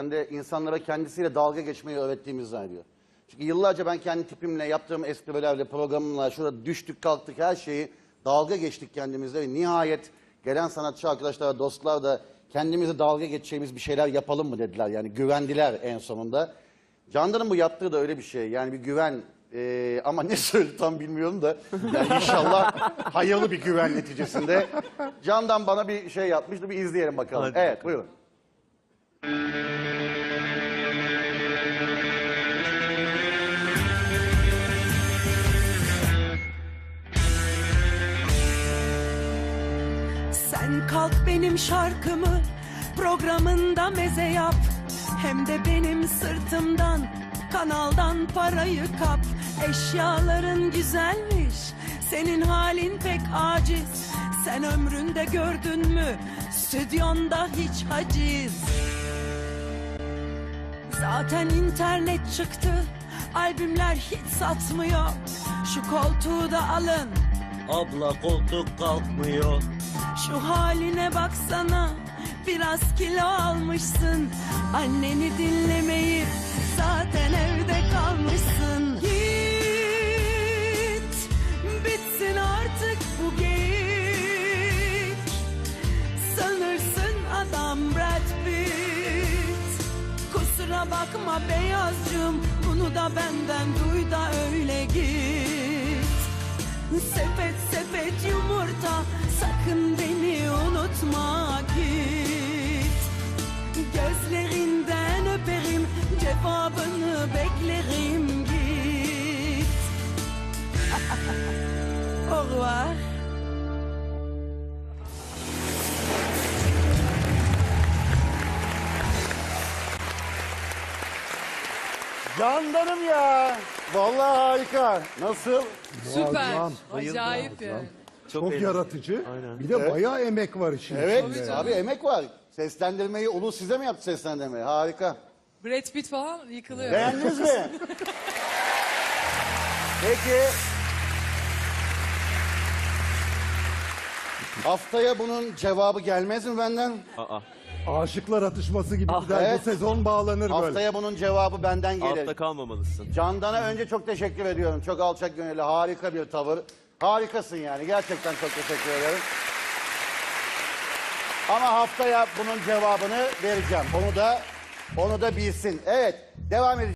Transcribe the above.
De insanlara kendisiyle dalga geçmeyi öğrettiğimizi zannediyor. Çünkü yıllarca ben kendi tipimle yaptığım esprilerle, programımla şurada düştük kalktık her şeyi dalga geçtik kendimizle ve nihayet gelen sanatçı arkadaşlar, dostlar da kendimizi dalga geçeceğimiz bir şeyler yapalım mı dediler. Yani güvendiler en sonunda. Candan'ın bu yaptığı da öyle bir şey. Yani bir güven ee, ama ne söyledi tam bilmiyorum da yani inşallah hayırlı bir güven neticesinde. Candan bana bir şey yapmıştı bir izleyelim bakalım. Hadi evet bakalım. buyurun. Sen kalk benim şarkımı programında meze yap. Hem de benim sırtımdan kanaldan parayı kap. Eşyaların güzelmiş senin halin pek aciz. Sen ömründe gördün mü stüdyonda hiç haciz. Zaten internet çıktı albümler hiç satmıyor. Şu koltuğu da alın Abla koltuk kalkmıyor. Şu haline baksana biraz kilo almışsın. Anneni dinlemeyi zaten evde kalmışsın. Git bitsin artık bu geyik. Sanırsın adam Brad Pitt. Kusura bakma beyazcığım bunu da benden duy da Au revoir Candanım ya. Vallahi harika. Nasıl? Süper. Acayip yani. Çok, yaratıcı. Aynen. Bir de bayağı emek var işin Evet içinde. abi emek var. Seslendirmeyi Ulu size mi yaptı seslendirmeyi? Harika. Brad Pitt falan yıkılıyor. Beğendiniz mi? Peki. Haftaya bunun cevabı gelmez mi benden? Aa. Aşıklar atışması gibi gider. evet. Bu sezon bağlanır böyle. Haftaya bunun cevabı benden gelir. Altta kalmamalısın. Candan'a önce çok teşekkür ediyorum. Çok alçak gönüllü, harika bir tavır. Harikasın yani. Gerçekten çok teşekkür ederim. Ama haftaya bunun cevabını vereceğim. Onu da onu da bilsin. Evet, devam edeceğiz.